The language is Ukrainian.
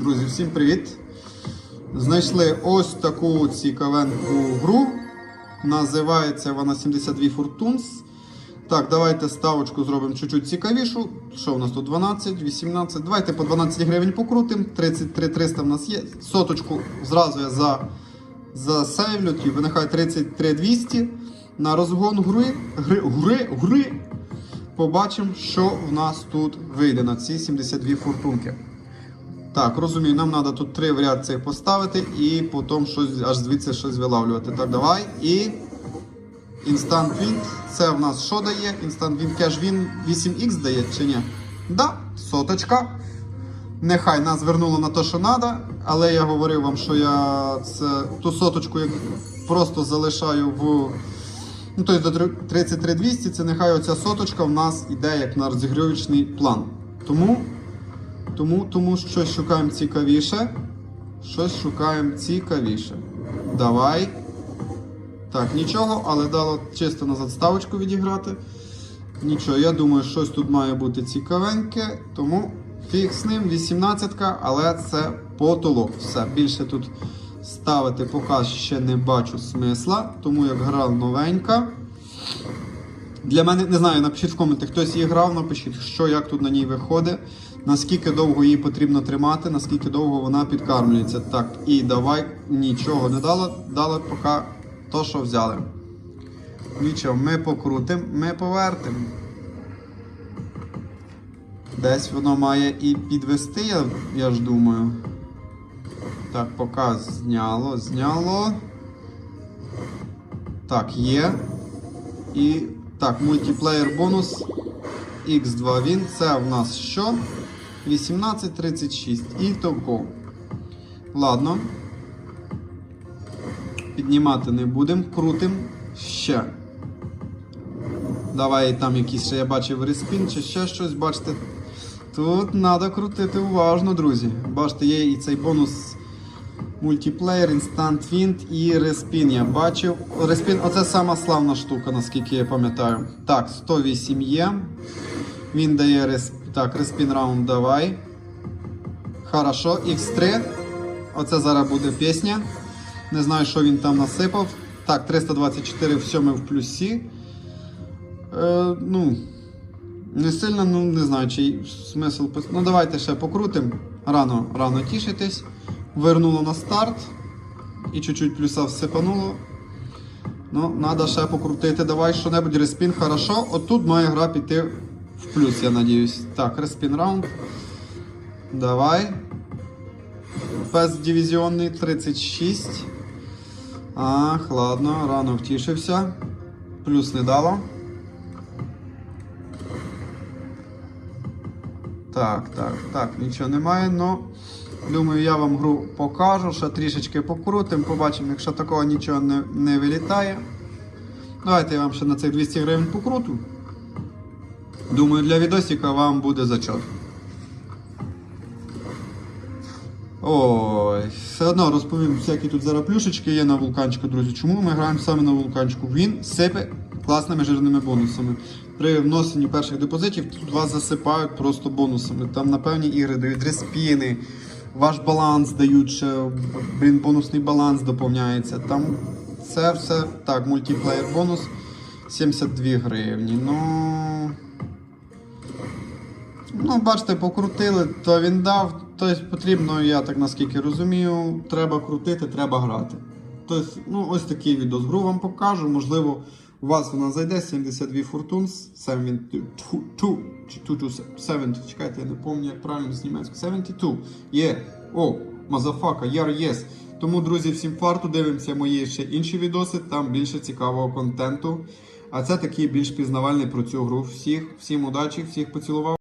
Друзі, всім привіт! Знайшли ось таку цікавеньку гру. Називається вона 72 Fortunes. Так, давайте ставочку зробимо чуть-чуть цікавішу. Що у нас тут 12, 18. Давайте по 12 гривень покрутимо. 33 300 в нас є. Соточку зразу я за, засейвлю. Тобі нехай 33 200 на розгон гри. Гри, гри, гри. Побачимо, що в нас тут вийде на ці 72 фортунки. Так, розумію, нам треба тут три в цих поставити і потім щось аж звідси щось вилавлювати. Так, давай. І. Instant Win. Це в нас що дає? Instant Win Cash Win 8X дає чи ні? Да, соточка. Нехай нас вернуло на те, що треба, але я говорив вам, що я це, ту соточку як просто залишаю в. Ну, тобто до 33200 це нехай оця соточка в нас іде як на розігрівочний план. Тому, тому, тому щось шукаємо цікавіше. Щось шукаємо цікавіше. Давай. Так, нічого, але дало чисто на заставочку відіграти. Нічого, я думаю, щось тут має бути цікавеньке, тому фіг з ним, 18-ка, але це потолок. Все, більше тут ставити поки ще не бачу смисла, тому як гра новенька. Для мене не знаю, напишіть в коментах, хтось її грав, напишіть, що як тут на ній виходить, наскільки довго її потрібно тримати, наскільки довго вона підкармлюється. Так, і давай нічого не дало, дали поки то, що взяли. Нічого, ми покрутимо, ми повертимо. Десь воно має і підвести, я, я ж думаю. Так, поки зняло, зняло. Так, є. І так, мультиплеєр бонус X2 він. Це в нас що? 1836. І того. Ладно. Піднімати не будемо. Крутим ще. Давай там якийсь ще я бачив респін чи ще щось. Бачите. Тут треба крутити уважно, друзі. Бачите, є і цей бонус мультиплеєр, Instant Wind і Респін я бачив. Респін оце сама славна штука, наскільки я пам'ятаю. Так, 108 є. Він дає респ... Так, Респін раунд давай. Хорошо, X3. Оце зараз буде пісня. Не знаю, що він там насипав. Так, 324 все ми в плюсі. Е, ну, не сильно, ну не знаю, чи смисл. Ну давайте ще покрутимо. Рано, рано тішитись. Вернуло на старт. І чуть-чуть плюса всипануло. Ну, треба ще покрутити. Давай що-небудь респін, хорошо. Отут має гра піти плюс, я надіюсь. Так, респін раунд. Давай. Пес дивізіонний 36. Ах, ладно, рано втішився. Плюс не дало. Так, так, так, нічого немає, но думаю, я вам гру покажу, ще трішечки покрутим, побачимо, якщо такого нічого не, не вилітає. Давайте я вам ще на цих 200 гривень покруту. Думаю, для відосика вам буде зачет. Ой, все одно розповім, всякі тут зараз плюшечки є на вулканчику, друзі. Чому ми граємо саме на вулканчику? Він сипе класними жирними бонусами. При вносенні перших депозитів тут вас засипають просто бонусами. Там на певні ігри дають респіни, ваш баланс дають, ще, блін, бонусний баланс доповняється. Там це все так, мультиплеєр бонус 72 гривні. Ну. Ну, бачите, покрутили, то він дав. Тобто потрібно, я так наскільки розумію, треба крутити, треба грати. Тобто, ну, ось такий відос. Гру вам покажу. Можливо, у вас вона зайде 72 Fortunes, 72, чи 270, чекайте, я не пам'ятаю, як правильно з німецькою. 72. Є. О, мазафака, яр єс. Тому, друзі, всім фарту дивимося мої ще інші відоси, там більше цікавого контенту. А це такий більш пізнавальний про цю гру. Всіх, всім удачі, всіх поцілував.